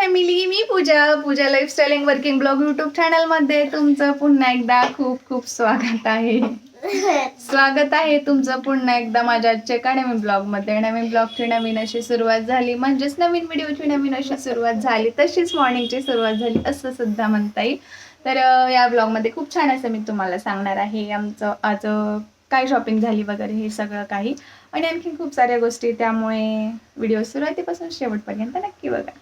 Family मी Pooja Pooja lifestyle working vlog YouTube चॅनलमध्ये तुमचं पुन्हा एकदा खूप खूप स्वागत आहे. स्वागत आहे तुमचं पुन्हा एकदा माझ्या आजच्या एका नवीन ब्लॉगमध्ये नवीन ब्लॉगची नवीन अशी सुरुवात झाली. म्हणजेच नवीन व्हिडिओची नवीन अशी सुरुवात झाली. तशीच मॉर्निंगची सुरुवात झाली असं सुद्धा म्हणता येईल. तर या ब्लॉगमध्ये खूप छान असं मी तुम्हाला सांगणार आहे. आमचं आज काय शॉपिंग झाली वगैरे हे सगळं काही. आणि आणखी खूप साऱ्या गोष्टी. त्यामुळे व्हिडिओ सुरुवातीपासून शेवटपर्यंत नक्की बघा.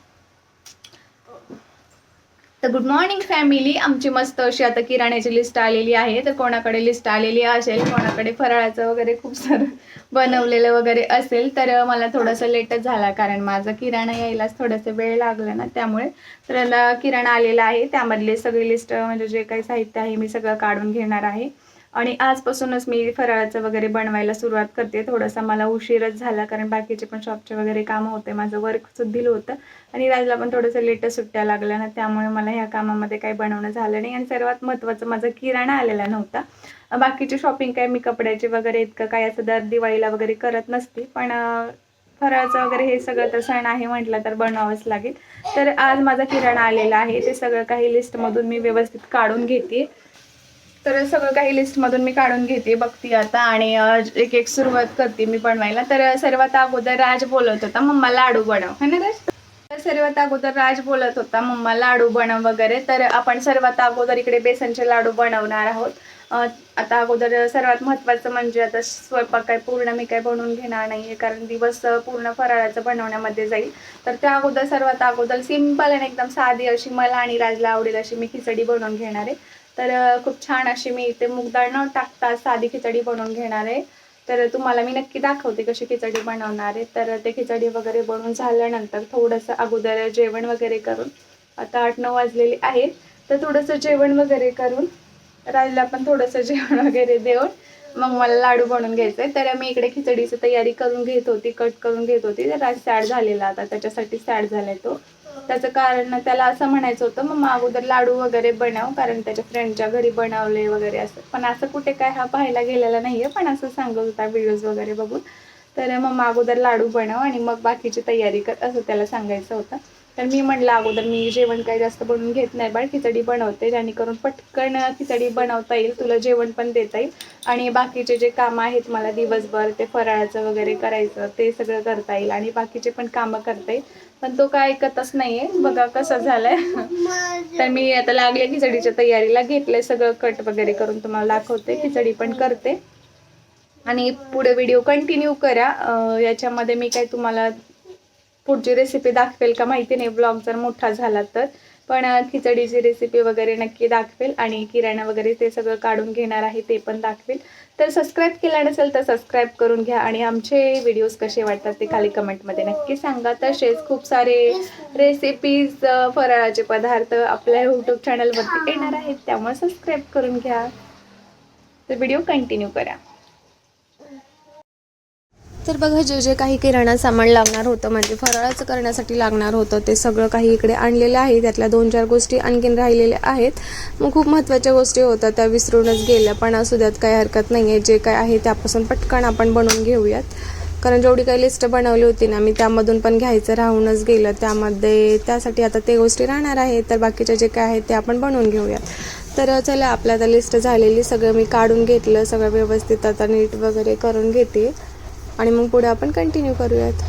तर गुड मॉर्निंग फॅमिली आमची मस्त अशी आता किराण्याची लिस्ट आलेली आहे. तर कोणाकडे लिस्ट आलेली असेल कोणाकडे फराळाचं वगैरे खूप सारं बनवलेलं वगैरे असेल तर मला थोडंसं लेटच झाला कारण माझा किराणा यायलाच थोडासा वेळ लागला ना त्यामुळे. तर किराणा आलेला आहे त्यामधले सगळी लिस्ट म्हणजे जे काही साहित्य आहे मी सगळं काढून घेणार आहे. आणि आजपासूनच मी फराळाचं वगैरे बनवायला सुरुवात करते. थोडासा मला उशीरच झाला कारण बाकीचे पण शॉपचे वगैरे कामं होते. माझं वर्क सुद्धील होतं. आणि राजला पण थोडंसं लेटच सुट्ट्या लागल्या ना त्यामुळे मला ह्या कामामध्ये काही बनवणं झालं नाही. आणि सर्वात महत्त्वाचं माझा किराणा आलेला नव्हता. बाकीची शॉपिंग काय मी कपड्याची वगैरे इतकं काय असं दर दिवाळीला वगैरे करत नसते. पण फराळचं फराळाचं वगैरे हे सगळं तर सण आहे म्हटलं तर बनवावंच लागेल. तर आज माझा किराणा आलेला आहे. ते सगळं काही लिस्टमधून मी व्यवस्थित काढून घेते. तर सगळं काही लिस्टमधून मी काढून घेते बघते आता आणि एक एक सुरुवात करते मी बनवायला. तर सर्वात अगोदर राज बोलत होता मम्मा लाडू बनव. है ना राज? तर सर्वात अगोदर राज बोलत होता मम्मा लाडू बनव वगैरे. तर आपण सर्वात अगोदर इकडे बेसनचे लाडू बनवणार आहोत. आता अगोदर सर्वात महत्त्वाचं म्हणजे आता स्वयंपाक काय पूर्ण मी काय बनवून घेणार नाही आहे कारण दिवस पूर्ण फराळाचं बनवण्यामध्ये जाईल. तर त्या अगोदर सर्वात अगोदर सिंपल आणि एकदम साधी अशी मला आणि राजला आवडेल अशी मी खिचडी बनवून घेणार आहे. तर खूप छान अशी मी इथे मूगडाळ न टाकता साधी खिचडी बनवून घेणार आहे. तर तुम्हाला मी नक्की दाखवते कशी खिचडी बनवणार आहे. तर ते खिचडी वगैरे बनवून झाल्यानंतर थोडंसं अगोदर जेवण वगैरे करून आता आठ नऊ वाजलेली आहेत. तर थोडंसं जेवण वगैरे करून राजला पण थोडंसं जेवण वगैरे देऊन मग मला लाडू बनवून घ्यायचे तर मी इकडे खिचडीची तयारी करून घेत होती कट करून घेत होती. तर राज सॅड झालेला आता त्याच्यासाठी सॅड झालाय तो. त्याचं कारण त्याला असं म्हणायचं होतं मग अगोदर लाडू वगैरे बनव कारण त्याच्या फ्रेंडच्या घरी बनवले वगैरे असं. पण असं कुठे काय हा पाहायला गेलेला नाहीये पण असं सांगत होता व्हिडिओज वगैरे बघून. तर मग अगोदर लाडू बनव आणि मग बाकीची तयारी कर असं त्याला सांगायचं होतं. तर मी म्हणलं अगोदर मी जेवण काही जास्त बनवून घेत नाही बाळ खिचडी बनवते जेणेकरून पटकन खिचडी बनवता येईल तुला जेवण पण देता येईल आणि बाकीचे जे कामं आहेत मला दिवसभर ते फराळाचं वगैरे करायचं ते सगळं करता येईल आणि बाकीचे पण कामं करता येईल. पण तो काय ऐकतच नाहीये. बघा कसं झालंय. तर मी आता लागले खिचडीच्या तयारीला. घेतलंय सगळं कट वगैरे करून तुम्हाला दाखवते. खिचडी पण करते. आणि पुढे व्हिडिओ कंटिन्यू करा. याच्यामध्ये मी काय तुम्हाला पुढची रेसिपी दाखवेल का माहिती नाही. ब्लॉग जर मोठा झाला तर. पण खिचडीची रेसिपी वगैरे नक्की दाखवेल आणि किराणा वगैरे ते सगळं काढून घेणार आहे ते पण दाखवेल. तर सबस्क्राईब केला नसेल तर सबस्क्राईब करून घ्या आणि आमचे व्हिडिओज कसे वाटतात ते खाली कमेंटमध्ये नक्की सांगा. तसेच खूप सारे रेसिपीज फराळाचे पदार्थ आपल्या यूट्यूब चॅनलवरती येणार आहेत त्यामुळे सबस्क्राईब करून घ्या. तर व्हिडिओ कंटिन्यू करा. तर बघा जे जे काही किराणा सामान लागणार होतं म्हणजे फराळाचं करण्यासाठी लागणार होतं ते सगळं काही इकडे आणलेलं आहे. त्यातल्या दोन चार गोष्टी आणखीन राहिलेल्या आहेत. मग खूप महत्त्वाच्या गोष्टी होत्या त्या विसरूनच गेल्या. पण असू द्यात काही हरकत नाही आहे जे काय आहे त्यापासून पटकन आपण बनवून घेऊयात. कारण जेवढी काही लिस्ट बनवली होती ना मी त्यामधून पण घ्यायचं राहूनच गेलं. त्यामध्ये त्यासाठी आता ते गोष्टी राहणार आहेत. तर बाकीचे जे काय आहेत ते आपण बनवून घेऊयात. तर चला आपल्या आता लिस्ट झालेली सगळं मी काढून घेतलं. सगळं व्यवस्थित आता नीट वगैरे करून घेते. आणि मग पुढे आपण कंटिन्यू करूयात.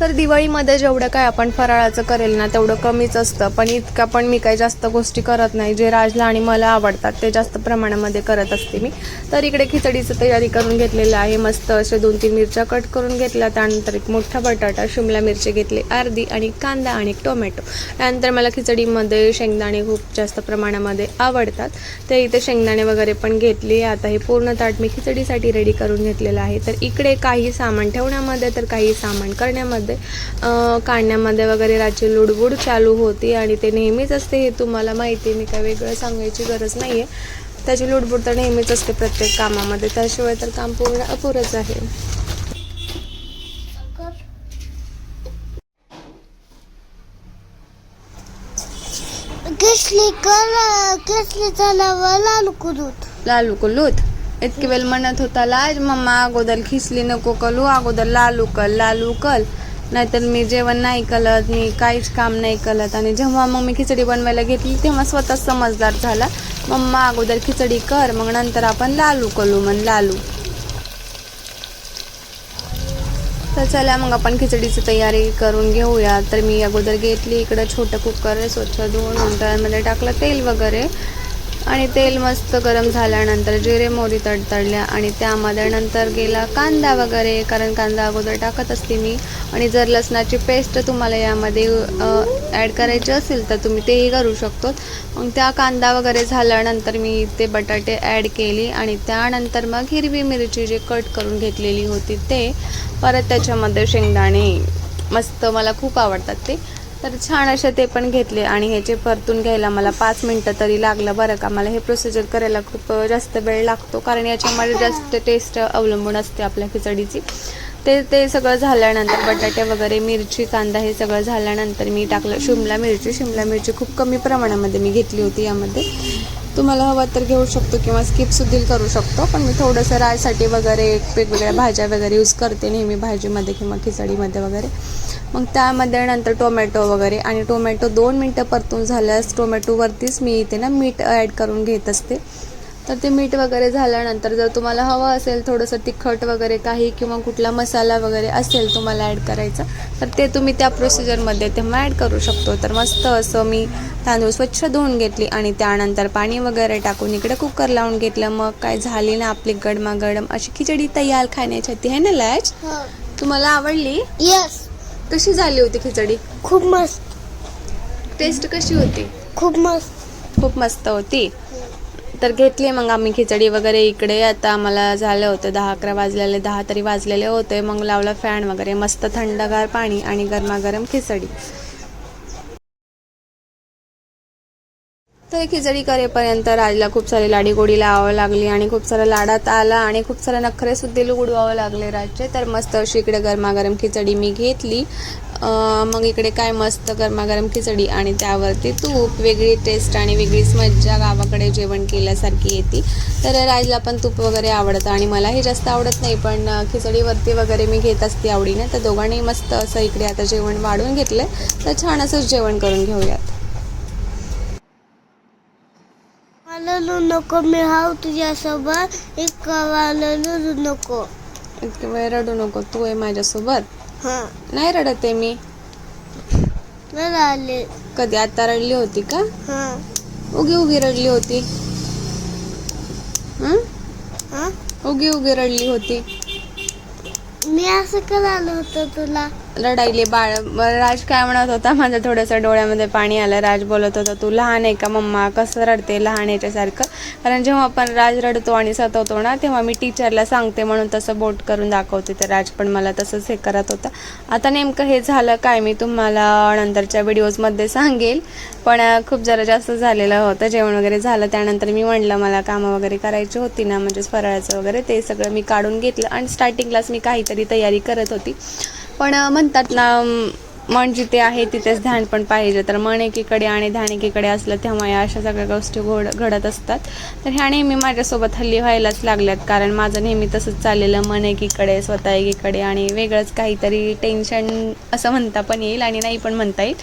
तर दिवाळीमध्ये जेवढं काय आपण फराळाचं करेल ना तेवढं कमीच असतं. पण इतका पण मी काही जास्त गोष्टी करत नाही. जे राजला आणि मला आवडतात ते जास्त प्रमाणामध्ये करत असते मी. तर इकडे खिचडीचं तयारी करून घेतलेलं आहे. मस्त असे दोन तीन मिरच्या कट करून घेतल्या. त्यानंतर एक मोठा बटाटा शिमला मिरची घेतली अर्धी आणि कांदा आणि टोमॅटो. त्यानंतर मला खिचडीमध्ये शेंगदाणे खूप जास्त प्रमाणामध्ये आवडतात. ते इथे शेंगदाणे वगैरे पण घेतली. आता हे पूर्ण ताट मी खिचडीसाठी रेडी करून घेतलेलं आहे. तर इकडे काही सामान ठेवण्यामध्ये तर काही सामान करण्यामध्ये अं, काढण्यामध्ये वगैरे रात्री लुडबुड चालू होती आणि ते नेहमीच असते हे तुम्हाला माहिती मी काय वेगळं सांगायची गरज नाही आहे त्याची लुडबुड तर नेहमीच असते प्रत्येक कामामध्ये. त्याशिवाय तर काम पूर्ण अपुरंच आहे. लालू कुलूत? इतके वेळ म्हणत होता लाज मम्मा अगोदर खिसली नको कलू अगोदर लालू कल लालू कल. नाहीतर मी जेवण नाही कलत मी काहीच काम नाही कलत आणि जेव्हा मग मी खिचडी बनवायला घेतली तेव्हा स्वतः समजदार झाला. मम्मा अगोदर खिचडी कर मग नंतर आपण लालू करू म्हण लालू तर चला मग आपण खिचडीची तयारी करून घेऊया. तर मी अगोदर घेतली इकडं छोटं कुकर स्वच्छ धुवून त्यामध्ये टाकलं तेल वगैरे. आणि तेल मस्त गरम झाल्यानंतर जिरे मोरी तडतडल्या आणि त्यामध्ये नंतर गेला कांदा वगैरे कारण कांदा अगोदर टाकत असते मी. आणि जर लसणाची पेस्ट तुम्हाला यामध्ये ॲड करायची असेल तर तुम्ही तेही करू शकतो. मग त्या कांदा वगैरे झाल्यानंतर मी ते बटाटे ॲड केली आणि त्यानंतर मग हिरवी मिरची जी कट करून घेतलेली होती ते परत त्याच्यामध्ये शेंगदाणे मस्त मला खूप आवडतात ते. तर छान असे ते पण घेतले आणि ह्याचे परतून घ्यायला मला पाच मिनटं तरी लागलं बरं का. मला हे प्रोसिजर करायला खूप जास्त वेळ लागतो कारण याच्यामध्ये जास्त टेस्ट अवलंबून असते आपल्या खिचडीची. ते ते सगळं झाल्यानंतर बटाटे वगैरे मिरची कांदा हे सगळं झाल्यानंतर मी टाकलं. शिमला मिरची शिमला मिरची खूप कमी प्रमाणामध्ये मी घेतली होती यामध्ये. तुम्हाला हवं तर घेऊ शकतो किंवा स्किप करू शकतो. पण मी थोडंसं रायसाठी वगैरे वेगवेगळ्या भाज्या वगैरे यूज करते नेहमी भाजीमध्ये किंवा खिचडीमध्ये वगैरे. मग त्यामध्ये नंतर टोमॅटो वगैरे आणि टोमॅटो दोन मिनटं परतून झाल्यास टोमॅटोवरतीच मी इथे ना मीठ ॲड करून घेत असते. तर ते मीठ वगैरे झाल्यानंतर जर तुम्हाला हवं असेल थोडंसं तिखट वगैरे काही किंवा कुठला मसाला वगैरे असेल तुम्हाला ॲड करायचा तर ते तुम्ही त्या प्रोसिजरमध्ये तेव्हा ॲड करू शकतो. तर मस्त असं मी तांदूळ स्वच्छ धुवून घेतली आणि त्यानंतर पाणी वगैरे टाकून इकडे कुकर लावून घेतलं. मग काय झाली ना आपली गडमागडम अशी खिचडी तयार खाण्यासाठी आहे ना लॅच तुम्हाला आवडली? यस कशी झाली होती खिचडी? खूप मस्त. टेस्ट कशी होती? खूप मस्त. खूप मस्त होती. तर घेतली मग आम्ही खिचडी वगैरे इकडे. आता आम्हाला झालं होतं दहा अकरा वाजलेले दहा तरी वाजलेले होते. मग लावलं फॅन वगैरे. मस्त थंडगार पाणी आणि गरमागरम खिचडी. तर खिचडी करेपर्यंत राजला खूप सारी लाडीगोडी लावावं लागली आणि खूप सारं लाडात आला आणि खूप सारे नखरे सुद्धा लागले राजचे. तर मस्त अशी इकडे गरमागरम खिचडी मी घेतली. मग इकडे काय मस्त गरमागरम खिचडी आणि त्यावरती तूप वेगळी टेस्ट आणि वेगळीच मज्जा गावाकडे जेवण केल्यासारखी येते. तर राजला पण तूप वगैरे आवडतं आणि मलाही जास्त आवडत नाही पण खिचडीवरती वगैरे मी घेत असते आवडीने. तर दोघांनी मस्त असं इकडे आता जेवण वाढून घेतलं तर छान असंच जेवण करून घेऊयात. नको मी हाव तुझ्यासोबत. एक नको. इतके वेळ रडू नको तू आहे माझ्यासोबत. हा. नाही रडत आहे मी. आले कधी आता रडली होती का? हा. उगी उगी रडली होती. हं? हा? उगी उगी रडली होती. मी असं करायला होतं तुला? रडायली बाळ. राज काय म्हणत होता? माझ्या थोडंसं डोळ्यामध्ये पाणी आलं. राज बोलत होता तू लहान आहे का मम्मा? कसं रडते लहान याच्यासारखं? कारण जेव्हा आपण राज रडतो आणि सतवतो ना तेव्हा मी टीचरला सांगते म्हणून तसं बोट करून दाखवते तर राज. पण मला तसंच हे करत होता. आता नेमकं हे झालं काय मी तुम्हाला नंतरच्या व्हिडिओजमध्ये सांगेल. पण खूप जरा जास्त झालेलं होतं. जेवण वगैरे झालं. त्यानंतर मी म्हणलं मला कामं वगैरे करायची होती ना म्हणजेच फराळाचं वगैरे ते सगळं मी काढून घेतलं. आणि स्टार्टिंगलाच मी काहीतरी तयारी करत होती. पण म्हणतात ना मन जिथे आहे तिथेच ध्यान पण पाहिजे. तर मन एकीकडे आणि ध्यान एकीकडे असलं तेव्हा या अशा सगळ्या गोष्टी घोड घडत असतात. तर ह्या नेहमी माझ्यासोबत हल्ली व्हायलाच लागल्यात. कारण माझं नेहमी तसंच चाललेलं. मन एकीकडे स्वतः एकीकडे आणि वेगळंच काहीतरी टेन्शन असं म्हणता पण येईल आणि नाही पण म्हणता येईल.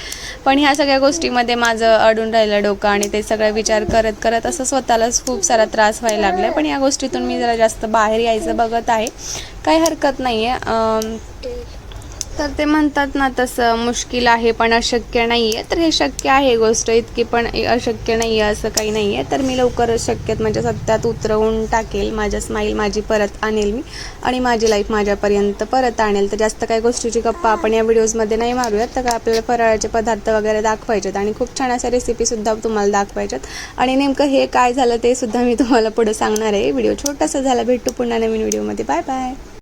पण ह्या सगळ्या गोष्टीमध्ये माझं अडून राहिलं डोकं आणि ते सगळं विचार करत करत असं स्वतःलाच खूप सारा त्रास व्हायला लागला पण या गोष्टीतून मी जरा जास्त बाहेर यायचं बघत आहे. काही हरकत नाही आहे तर ते म्हणतात ना तसं मुश्किल आहे पण अशक्य नाही आहे तर हे शक्य आहे गोष्ट इतकी पण अशक्य नाही आहे असं काही नाही आहे तर मी लवकरच शक्यत म्हणजे सत्यात उतरवून टाकेल. माझ्या स्माईल माझी परत आणेल मी. आणि माझी लाईफ माझ्यापर्यंत परत आणेल. तर जास्त काही गोष्टीची गप्पा आपण या व्हिडिओजमध्ये नाही मारूयात. तर काय आपल्याला फराळाचे पदार्थ वगैरे दाखवायचेत. आणि खूप छान अशा रेसिपीसुद्धा तुम्हाला दाखवायच्यात. आणि नेमकं हे काय झालं ते सुद्धा मी तुम्हाला पुढे सांगणार आहे. व्हिडिओ छोटासा झाला. भेटू पुन्हा नवीन व्हिडिओमध्ये बाय बाय